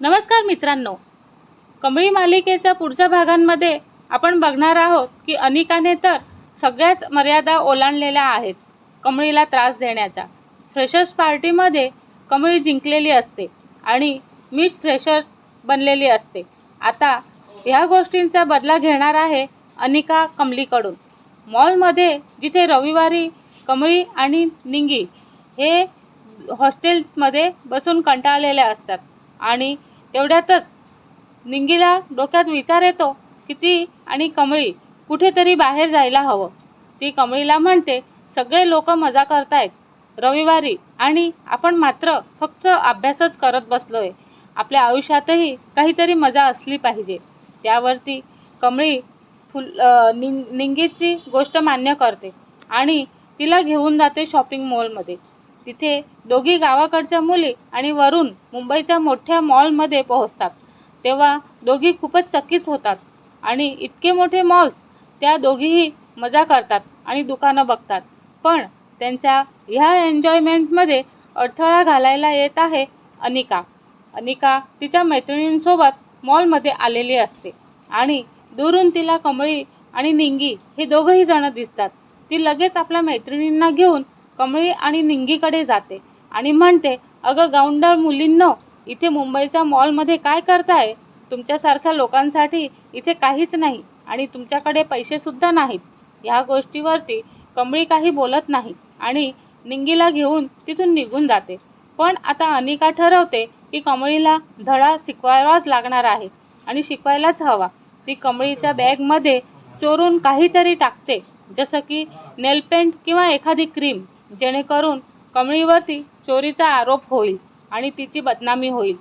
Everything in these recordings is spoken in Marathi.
नमस्कार मित्रांनो. कमळी मालिकेच्या पुढच्या भागांमध्ये आपण बघणार आहोत की अनिकाने तर सगळ्याच मर्यादा ओलांडलेल्या आहेत कमळीला त्रास देण्याचा. फ्रेशर्स पार्टीमध्ये कमळी जिंकलेली असते आणि मिस फ्रेशर्स बनलेली असते. आता ह्या गोष्टींचा बदला घेणार आहे अनिका कमलीकडून मॉलमध्ये जिथे रविवारी कमळी आणि निंगी हे हॉस्टेलमध्ये बसून कंटाळलेल्या असतात आणि तेवढ्यातच निंगीला डोक्यात विचार येतो की ती आणि कमळी कुठेतरी बाहेर जायला हवं. ती कमळीला म्हणते सगळे लोक मजा करतायत. रविवारी आणि आपण मात्र फक्त अभ्यासच करत बसलोय. आपल्या आयुष्यातही काहीतरी मजा असली पाहिजे. त्यावरती कमळी फुल निंग निंगीची गोष्ट मान्य करते आणि तिला घेऊन जाते शॉपिंग मॉलमध्ये तिथे दोघी गावाकडच्या मुली आणि वरून मुंबईच्या मोठ्या मॉलमध्ये पोहोचतात. तेव्हा दोघी खूपच चकित होतात आणि इतके मोठे मॉल्स त्या दोघीही मजा करतात आणि दुकानं बघतात. पण त्यांच्या ह्या एन्जॉयमेंटमध्ये अडथळा घालायला येत आहे अनिका. अनिका तिच्या मैत्रिणींसोबत मॉलमध्ये आलेली असते आणि दुरून तिला कमळी आणि निंगी हे दोघंही जण दिसतात. ती लगेच आपल्या मैत्रिणींना घेऊन कमळी आणि निंगीकडे जाते आणि म्हणते अगं गाऊंडर मुलींनो इथे मुंबईच्या मॉलमध्ये काय करताय? तुमच्यासारख्या लोकांसाठी इथे काहीच नाही आणि तुमच्याकडे पैसेसुद्धा नाहीत. ह्या गोष्टीवरती कमळी काही बोलत नाही आणि निंगीला घेऊन तिथून निघून जाते. पण आता अनिका ठरवते की कमळीला धडा शिकवायलाच लागणार आहे आणि शिकवायलाच हवा. ती कमळीच्या बॅगमध्ये चोरून काहीतरी टाकते जसं की नेलपेंट किंवा एखादी क्रीम. जेणेकरून कमळीवरती चोरीचा आरोप होईल आणि तिची बदनामी होईल.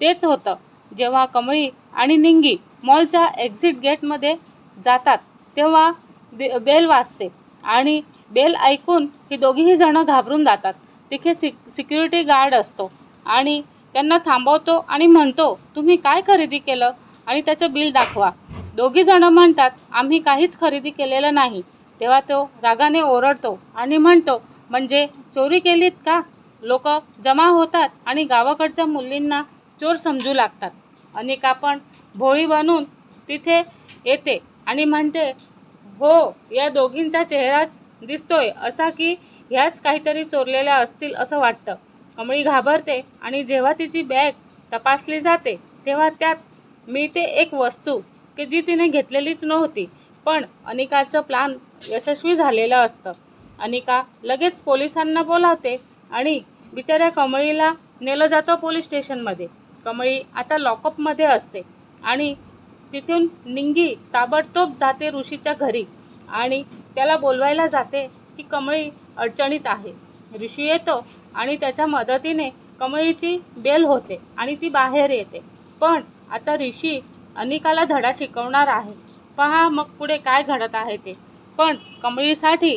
तेच होतं. जेव्हा कमळी आणि निंगी मॉलच्या एक्झिट गेटमध्ये जातात तेव्हा बे बेल वाजते आणि बेल ऐकून ही दोघीही जणं घाबरून जातात. तिथे सिक सिक्युरिटी गार्ड असतो आणि त्यांना थांबवतो आणि म्हणतो तुम्ही काय खरेदी केलं? आणि त्याचं बिल दाखवा. दोघी जणं म्हणतात आम्ही काहीच खरेदी केलेलं नाही. तेव्हा तो रागाने ओरडतो आणि म्हणतो म्हणजे चोरी केलीत का? लोक जमा होतात आणि गावाकडच्या मुलींना चोर समजू लागतात. अनिका पण भोळी बनून तिथे येते आणि म्हणते हो या दोघींचा चेहराच दिसतोय असा की ह्याच काहीतरी चोरलेल्या असतील असं वाटतं. कमळी घाबरते आणि जेव्हा तिची बॅग तपासली जाते तेव्हा त्यात मिळते एक वस्तू की जी तिने घेतलेलीच नव्हती पण अनिकाचं प्लान यशस्वी झालेलं असतं. अनिका लगेच पोलिसांना बोलावते आणि बिचाऱ्या कमळीला नेलं जातं पोलीस स्टेशनमध्ये. कमळी आता लॉकअपमध्ये असते आणि तिथून निंगी ताबडतोब जाते ऋषीच्या घरी आणि त्याला बोलवायला जाते की कमळी अडचणीत आहे. ऋषी येतो आणि त्याच्या मदतीने कमळीची बेल होते आणि ती बाहेर येते. पण आता ऋषी अनिकाला धडा शिकवणार आहे. पहा मग पुढे काय घडत आहे ते. पण कमळीसाठी